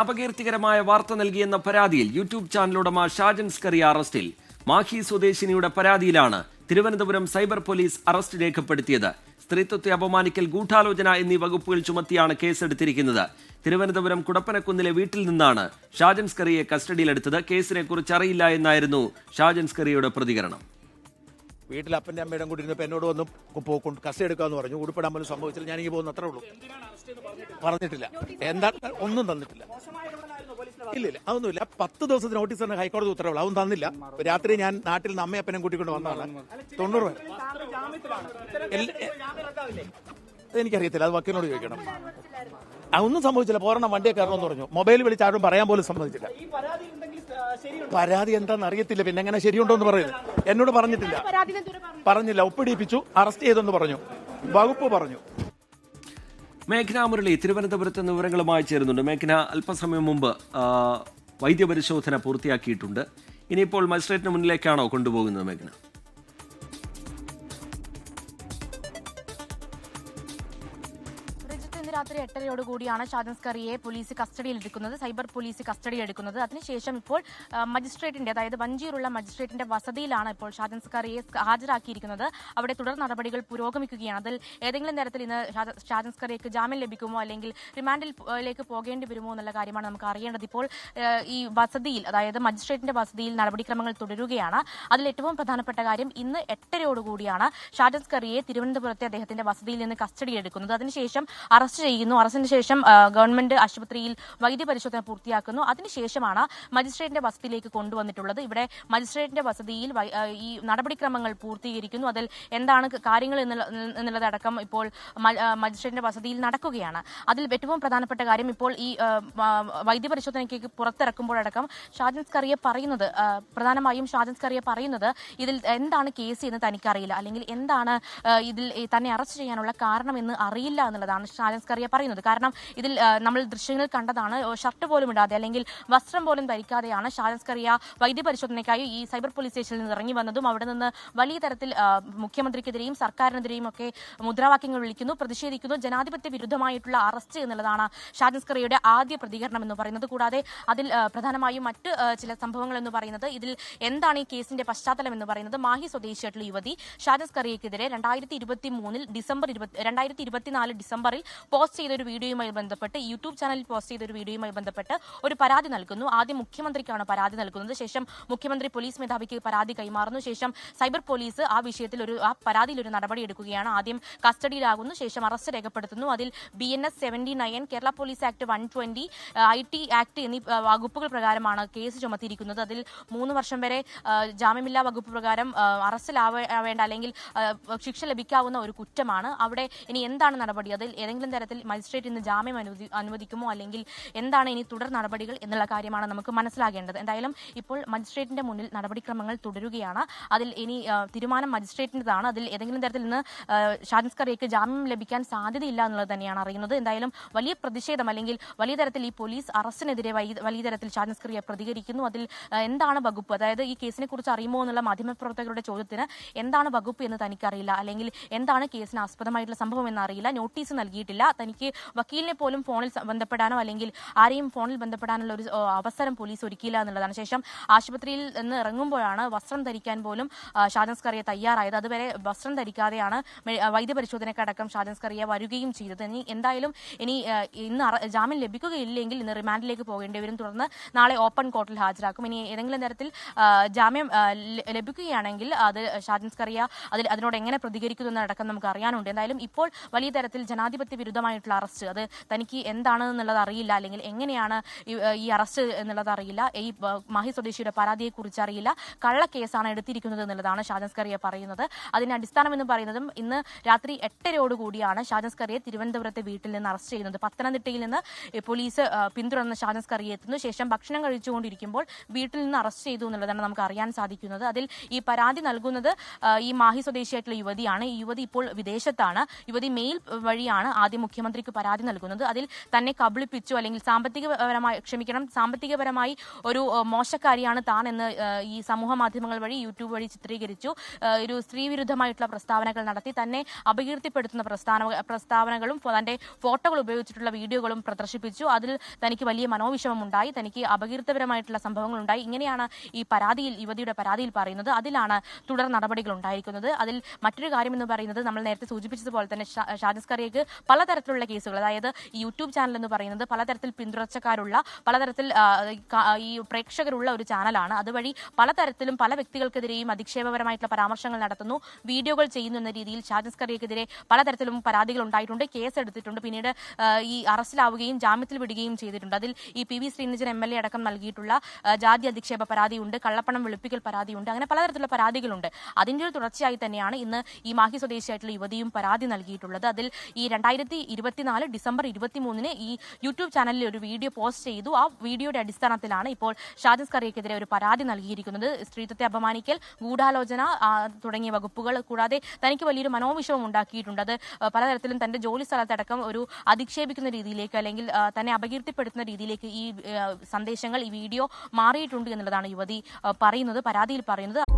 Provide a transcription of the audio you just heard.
അപകീർത്തികരമായ വാർത്ത നൽകിയെന്ന പരാതിയിൽ യൂട്യൂബ് ചാനൽ ഉടമ ഷാജൻ സ്കറി അറസ്റ്റിൽ മാഹി സ്വദേശിനിയുടെ പരാതിയിലാണ് തിരുവനന്തപുരം സൈബർ പോലീസ് അറസ്റ്റ് രേഖപ്പെടുത്തിയത്. സ്ത്രീത്വത്തെ അപമാനിക്കൽ ഗൂഢാലോചന എന്നീ വകുപ്പുകൾ ചുമത്തിയാണ് കേസെടുത്തിരിക്കുന്നത്. തിരുവനന്തപുരം കുടപ്പനക്കുന്നിലെ വീട്ടിൽ നിന്നാണ് ഷാജൻ സ്കറിയെ കസ്റ്റഡിയിലെടുത്തത്. കേസിനെ കുറിച്ച് അറിയില്ല എന്നായിരുന്നു ഷാജൻ സ്കറിയുടെ പ്രതികരണം. വീട്ടിൽ അപ്പന്റെ അമ്മയുടെ കൂടി ഇരുന്നപ്പോൾ എന്നോട് വന്നു കസ്റ്റഡി എടുക്കാന്ന് പറഞ്ഞു. ഉടുപ്പിടാൻ പോലും സംഭവിച്ചില്ല. ഇങ്ങനെ പോകുന്ന. അത്രേ ഉള്ളൂ. പറഞ്ഞിട്ടില്ല. എന്താ ഒന്നും തന്നിട്ടില്ല. ഇല്ല ഇല്ല അതൊന്നുമില്ല. പത്ത് ദിവസത്തിന് നോട്ടീസ് തന്നെ ഹൈക്കോടതി ഉത്തരവുള്ള. അതൊന്നും തന്നില്ല. രാത്രി ഞാൻ നാട്ടിൽ നിന്ന് അമ്മയപ്പനും കൂട്ടിക്കൊണ്ട് വന്നതാണ്. തൊണ്ണൂറ് എനിക്കറിയത്തില്ല. അത് വക്കീലിനോട് ചോദിക്കണം. അതൊന്നും ഒന്നും സംഭവിച്ചില്ല. പോരണം വണ്ടിയെ കയറണമെന്ന് പറഞ്ഞു. മൊബൈൽ വിളിച്ച് ആരും പറയാൻ പോലും സമ്മതിച്ചില്ല പരാതി എന്താണെന്ന് അറിയത്തില്ല. പിന്നെ എങ്ങനെ ശരിയുണ്ടോ എന്ന് പറയുന്നത്? എന്നോട് പറഞ്ഞിട്ടില്ല. പറഞ്ഞില്ല. ഒപ്പിടിപ്പിച്ചു. അറസ്റ്റ് ചെയ്തെന്ന് പറഞ്ഞു. വകുപ്പ് പറഞ്ഞു. മേഘന മുരളി തിരുവനന്തപുരത്ത് വിവരങ്ങളുമായി ചേരുന്നുണ്ട്. മേഘ്ന അല്പസമയം മുമ്പ് വൈദ്യപരിശോധന പൂർത്തിയാക്കിയിട്ടുണ്ട്. ഇനിയിപ്പോൾ മജിസ്ട്രേറ്റിന് മുന്നിലേക്കാണോ കൊണ്ടുപോകുന്നത് മേഘന? രാത്രി എട്ടരയോട് കൂടിയാണ് ഷാജൻ സ്കറിയെ പോലീസ് കസ്റ്റഡിയിൽ എടുക്കുന്നത് സൈബർ പോലീസ് കസ്റ്റഡി എടുക്കുന്നത്. അതിനുശേഷം ഇപ്പോൾ മജിസ്ട്രേറ്റിന്റെ അതായത് വഞ്ചിയിലുള്ള മജിസ്ട്രേറ്റിന്റെ വസതിയിലാണ് ഇപ്പോൾ ഷാജൻ സ്കറിയെ ഹാജരാക്കിയിരിക്കുന്നത്. അവിടെ തുടർ നടപടികൾ പുരോഗമിക്കുകയാണ്. അതിൽ ഏതെങ്കിലും തരത്തിൽ ഇന്ന് ഷാജ- ഷാജൻ സ്കറിയക്ക് ജാമ്യം ലഭിക്കുമോ? അല്ലെങ്കിൽ റിമാൻഡിലേക്ക് പോകേണ്ടി വരുമോ എന്നുള്ള കാര്യമാണ് നമുക്ക് അറിയേണ്ടത്. ഇപ്പോൾ ഈ വസതിയിൽ അതായത് മജിസ്ട്രേറ്റിന്റെ വസതിയിൽ നടപടിക്രമങ്ങൾ തുടരുകയാണ്. അതിൽ ഏറ്റവും പ്രധാനപ്പെട്ട കാര്യം ഇന്ന് എട്ടരയോടുകൂടിയാണ് ഷാജൻ സ്കറിയെ തിരുവനന്തപുരത്തെ അദ്ദേഹത്തിന്റെ വസതിയിൽ നിന്ന് കസ്റ്റഡി എടുക്കുന്നത്. അതിനുശേഷം അറസ്റ്റ് ചെയ്യുന്നു. അറസ്റ്റിന് ശേഷം ഗവൺമെന്റ് ആശുപത്രിയിൽ വൈദ്യ പരിശോധന പൂർത്തിയാക്കുന്നു. അതിനുശേഷമാണ് മജിസ്ട്രേറ്റിന്റെ വസതിയിലേക്ക് കൊണ്ടുവന്നിട്ടുള്ളത്. ഇവിടെ മജിസ്ട്രേറ്റിന്റെ വസതിയിൽ ഈ നടപടിക്രമങ്ങൾ പൂർത്തീകരിക്കുന്നു. അതിൽ എന്താണ് കാര്യങ്ങൾ എന്നുള്ളതടക്കം ഇപ്പോൾ മജിസ്ട്രേറ്റിന്റെ വസതിയിൽ നടക്കുകയാണ്. അതിൽ ഏറ്റവും പ്രധാനപ്പെട്ട കാര്യം ഇപ്പോൾ ഈ വൈദ്യ പരിശോധനയ്ക്ക് വൈദ്യപരിശോധനയ്ക്ക് പുറത്തിറക്കുമ്പോഴടക്കം ഷാജൻ സ്കറിയെ പറയുന്നത് പ്രധാനമായും ഷാജൻ സ്കറിയെ പറയുന്നത് ഇതിൽ എന്താണ് കേസ് എന്ന് തനിക്കറിയില്ല. അല്ലെങ്കിൽ എന്താണ് ഇതിൽ തന്നെ അറസ്റ്റ് ചെയ്യാനുള്ള കാരണം എന്ന് അറിയില്ല എന്നുള്ളതാണ് ഷാജൻ സ്കറിയ പറയുന്നത്. കാരണം ഇതിൽ നമ്മൾ ദൃശ്യങ്ങൾ കണ്ടതാണ് ഷർട്ട് പോലും ഇടാതെ അല്ലെങ്കിൽ വസ്ത്രം പോലും ധരിക്കാതെയാണ് ഷാജൻസ്കറിയ വൈദ്യ പരിശോധനയ്ക്കായി ഈ സൈബർ പോലീസ് സ്റ്റേഷനിൽ നിന്ന് ഇറങ്ങി വന്നതും അവിടെ നിന്ന് വലിയ തരത്തിൽ മുഖ്യമന്ത്രിക്കെതിരെയും സർക്കാരിനെതിരെയും ഒക്കെ മുദ്രാവാക്യങ്ങൾ വിളിക്കുന്നു പ്രതിഷേധിക്കുന്നു ജനാധിപത്യ വിരുദ്ധമായിട്ടുള്ള അറസ്റ്റ് എന്നുള്ളതാണ് ഷാജൻസ്കറിയുടെ ആദ്യ പ്രതികരണം എന്ന് പറയുന്നത്. കൂടാതെ അതിൽ പ്രധാനമായും മറ്റ് ചില സംഭവങ്ങൾ എന്ന് പറയുന്നത് ഇതിൽ എന്താണ് ഈ കേസിന്റെ പശ്ചാത്തലം എന്ന് പറയുന്നത് മാഹി സ്വദേശിയായിട്ടുള്ള യുവതി ഷാജൻ സ്കറിയക്കെതിരെ രണ്ടായിരത്തി ഇരുപത്തി മൂന്നിൽ ഡിസംബർ രണ്ടായിരത്തി ഇരുപത്തിനാല് ഡിസംബറിൽ പോസ്റ്റ് ചെയ്ത ഒരു വീഡിയോയുമായി ബന്ധപ്പെട്ട് യൂട്യൂബ് ചാനലിൽ പോസ്റ്റ് ചെയ്ത ഒരു വീഡിയോയുമായി ബന്ധപ്പെട്ട് ഒരു പരാതി നൽകുന്നു. ആദ്യം മുഖ്യമന്ത്രിക്കാണ് പരാതി നൽകുന്നത്. ശേഷം മുഖ്യമന്ത്രി പോലീസ് മേധാവിക്ക് പരാതി കൈമാറുന്നു. ശേഷം സൈബർ പോലീസ് ആ വിഷയത്തിൽ ഒരു ആ പരാതിയിൽ ഒരു നടപടി എടുക്കുകയാണ്. ആദ്യം കസ്റ്റഡിയിലാകുന്നു ശേഷം അറസ്റ്റ് രേഖപ്പെടുത്തുന്നു. അതിൽ B N S seventy nine Kerala police act one twenty I T act എന്നീ വകുപ്പുകൾ പ്രകാരമാണ് കേസ് ചുമത്തിയിരിക്കുന്നത്. അതിൽ മൂന്ന് വർഷം വരെ ജാമ്യമില്ലാ വകുപ്പ് പ്രകാരം അറസ്റ്റിലാവേണ്ട അല്ലെങ്കിൽ ശിക്ഷ ലഭിക്കാവുന്ന ഒരു കുറ്റമാണ്. അവിടെ ഇനി എന്താണ് നടപടി? അതിൽ ഏതെങ്കിലും തരത്തിൽ മജിസ്ട്രേറ്റ് ഇന്ന് ജാമ്യം അനുവദി അനുവദിക്കുമോ? അല്ലെങ്കിൽ എന്താണ് ഇനി തുടർ നടപടികൾ എന്നുള്ള കാര്യമാണ് നമുക്ക് മനസ്സിലാകേണ്ടത്. എന്തായാലും ഇപ്പോൾ മജിസ്ട്രേറ്റിന്റെ മുന്നിൽ നടപടിക്രമങ്ങൾ തുടരുകയാണ്. അതിൽ ഇനി തീരുമാനം മജിസ്ട്രേറ്റിന്റെതാണ് അതിൽ ഏതെങ്കിലും തരത്തിൽ നിന്ന് ആ, ഷാജൻ ജാമ്യം ലഭിക്കാൻ സാധ്യതയില്ല എന്നുള്ളത് തന്നെയാണ് അറിയുന്നത്. എന്തായാലും വലിയ പ്രതിഷേധം അല്ലെങ്കിൽ വലിയ തരത്തിൽ ഈ പോലീസ് അറസ്റ്റിനെതിരെ വലിയ തരത്തിൽ ഷാജൻ സ്കറിയ പ്രതികരിക്കുന്നു. അതിൽ എന്താണ് വകുപ്പ്? അതായത് ഈ കേസിനെ കുറിച്ച് അറിയുമോ എന്നുള്ള മാധ്യമപ്രവർത്തകരുടെ ചോദ്യത്തിന് എന്താണ് വകുപ്പ് എന്ന് തനിക്കറിയില്ല. അല്ലെങ്കിൽ എന്താണ് കേസിന് ആസ്പദമായിട്ടുള്ള സംഭവം എന്നറിയില്ല. നോട്ടീസ് നൽകിയിട്ടില്ല. തനിക്ക് വക്കീലിനെ പോലും ഫോണിൽ ബന്ധപ്പെടാനോ അല്ലെങ്കിൽ ആരെയും ഫോണിൽ ബന്ധപ്പെടാനുള്ള ഒരു അവസരം പോലീസ് ഒരുക്കിയില്ല എന്നുള്ളതാണ്. ശേഷം ആശുപത്രിയിൽ നിന്ന് ഇറങ്ങുമ്പോഴാണ് വസ്ത്രം ധരിക്കാൻ പോലും ഷാജൻസ്കറിയ ഷാജൻ സ്കറിയ തയ്യാറായത്. അതുവരെ വസ്ത്രം ധരിക്കാതെയാണ് വൈദ്യപരിശോധനക്കടക്കം ഷാജൻസ്കറിയ വരികയും ചെയ്തത്. ഇനി എന്തായാലും ഇനി ഇന്ന് ജാമ്യം ലഭിക്കുകയില്ലെങ്കിൽ ഇന്ന് റിമാൻഡിലേക്ക് പോകേണ്ടി വരും. തുടർന്ന് നാളെ ഓപ്പൺ കോർട്ടിൽ ഹാജരാക്കും. ഇനി ഏതെങ്കിലും തരത്തിൽ ജാമ്യം ലഭിക്കുകയാണെങ്കിൽ അത് ഷാജൻസ്കറിയ അതിൽ അതിനോട് എങ്ങനെ പ്രതികരിക്കുന്നു എന്നടക്കം നമുക്ക് അറിയാനുണ്ട്. എന്തായാലും ഇപ്പോൾ വലിയ തരത്തിൽ ജനാധിപത്യ വിരുദ്ധമായിട്ടുള്ള അറസ്റ്റ് അത് തനിക്ക് എന്താണ് എന്നുള്ളത് അറിയില്ല അല്ലെങ്കിൽ എങ്ങനെയാണ് ഈ, അറസ്റ്റ് എന്നുള്ളത് അറിയില്ല ഈ മാഹി സ്വദേശിയുടെ പരാതിയെ കുറിച്ച് അറിയില്ല കള്ളക്കേസാണ് എടുത്തിരിക്കുന്നത് എന്നുള്ളതാണ് ഷാജൻസ്കറിയ പറയുന്നത്. അതിന്റെ അടിസ്ഥാനം എന്ന് പറയുന്നതും ഇന്ന് രാത്രി എട്ടരയോടുകൂടിയാണ് ഷാജൻസ്കറിയെ തിരുവനന്തപുരത്തെ വീട്ടിൽ നിന്ന് അറസ്റ്റ് ചെയ്യുന്നത്. പത്തനംതിട്ടയിൽ നിന്ന് പോലീസ് പിന്തുടർന്ന് ഷാജൻസ്കറിയെ എത്തുന്നു. ശേഷം ഭക്ഷണം കഴിച്ചുകൊണ്ടിരിക്കുമ്പോൾ വീട്ടിൽ നിന്ന് അറസ്റ്റ് ചെയ്തു എന്നുള്ളതാണ് നമുക്ക് അറിയാൻ സാധിക്കുന്നത്. അതിൽ ഈ പരാതി നൽകുന്നത് ഈ മാഹി സ്വദേശിയായിട്ടുള്ള യുവതിയാണ്. ഈ യുവതി ഇപ്പോൾ വിദേശത്താണ്. യുവതി മെയിൽ വഴിയാണ് ആദ്യം മുഖ്യമന്ത്രിക്ക് പരാതി നൽകുന്നത്. അതിൽ തന്നെ കബളിപ്പിച്ചു അല്ലെങ്കിൽ സാമ്പത്തികപരമായി ക്ഷമിക്കണം സാമ്പത്തികപരമായി ഒരു മോശക്കാരിയാണ് താൻ എന്ന് ഈ സമൂഹ മാധ്യമങ്ങൾ വഴി യൂട്യൂബ് വഴി ചിത്രീകരിച്ചു. ഒരു സ്ത്രീവിരുദ്ധമായിട്ടുള്ള പ്രസ്താവനകൾ നടത്തി തന്നെ അപകീർത്തിപ്പെടുത്തുന്ന പ്രസ്താവന പ്രസ്താവനകളും തന്റെ ഫോട്ടോകൾ ഉപയോഗിച്ചിട്ടുള്ള വീഡിയോകളും പ്രദർശിപ്പിച്ചു. അതിൽ തനിക്ക് വലിയ മനോവിഷമം ഉണ്ടായി തനിക്ക് അപകീർത്തപരമായിട്ടുള്ള സംഭവങ്ങൾ ഉണ്ടായി ഇങ്ങനെയാണ് ഈ പരാതിയിൽ യുവതിയുടെ പരാതിയിൽ പറയുന്നത്. അതിലാണ് തുടർ നടപടികൾ ഉണ്ടായിരിക്കുന്നത്. അതിൽ മറ്റൊരു കാര്യം എന്ന് പറയുന്നത് നമ്മൾ നേരത്തെ സൂചിപ്പിച്ചതുപോലെ തന്നെ ഷാജസ്കറിയക്ക് ഷാജിസ് കറിയക്ക് പലതരത്തിലുള്ള കേസുകൾ അതായത് യൂട്യൂബ് ചാനൽ എന്ന് പറയുന്നത് പലതരത്തിൽ പിന്തുടർച്ചക്കാരുള്ള പലതരത്തിൽ ഈ പ്രേക്ഷകരുള്ള ഒരു ചാനലാണ് അതുവഴി പലതരത്തിലും പല വ്യക്തികൾക്കെതിരെയും അധിക്ഷേപപരമായിട്ടുള്ള പരാമർശങ്ങൾ നടത്തുന്നു. വീഡിയോകൾ ചെയ്യുന്നു എന്ന രീതിയിൽ ഷാജിസ് കറിയക്കെതിരെ പലതരത്തിലും പരാതികൾ ഉണ്ടായിട്ടുണ്ട്. കേസ് എടുത്തിട്ടുണ്ട്. പിന്നീട് ഈ അറസ്റ്റിലാവുകയും ജാമ്യത്തിൽ വിടുകയും ചെയ്തിട്ടുണ്ട്. അതിൽ ഈ P V Sreenijan M L A അടക്കം നൽകിയിട്ടുള്ള ജാതി അധിക്ഷേപ പരാതിയുണ്ട് കള്ളപ്പണം വെളുപ്പിക്കൽ പരാതിയുണ്ട് അങ്ങനെ പലതരത്തിലുള്ള പരാതികളുണ്ട്. അതിന്റെ ഒരു തുടർച്ചയായി തന്നെയാണ് ഇന്ന് ഈ മാഹി സ്വദേശിയായിട്ടുള്ള യുവതിയും പരാതി നൽകിയിട്ടുള്ളത്. അതിൽ ഈ രണ്ടായിരത്തി ഇരുപത്തിനാല് ഡിസംബർ ഇരുപത്തിമൂന്നിന് ഈ യൂട്യൂബ് ചാനലിൽ ഒരു വീഡിയോ പോസ്റ്റ് ചെയ്തു. ആ വീഡിയോയുടെ അടിസ്ഥാനത്തിലാണ് ഇപ്പോൾ ഷാജിസ് കറിയക്കെതിരെ ഒരു പരാതി നൽകിയിരിക്കുന്നത്. സ്ത്രീത്വത്തെ അപമാനിക്കൽ ഗൂഢാലോചന തുടങ്ങിയ വകുപ്പുകൾ കൂടാതെ തനിക്ക് വലിയൊരു മനോവിഷമം ഉണ്ടാക്കിയിട്ടുണ്ട്. അത് പലതരത്തിലും തന്റെ ജോലി സ്ഥലത്തടക്കം ഒരു അധിക്ഷേപിക്കുന്ന രീതിയിലേക്ക് അല്ലെങ്കിൽ തന്നെ അപകീർത്തിപ്പെടുത്തുന്ന രീതിയിലേക്ക് ഈ സന്ദേശങ്ങൾ ഈ വീഡിയോ മാറിയിട്ടുണ്ട് എന്നുള്ളതാണ് യുവതി പറയുന്നത് പരാതിയിൽ പറയുന്നത്.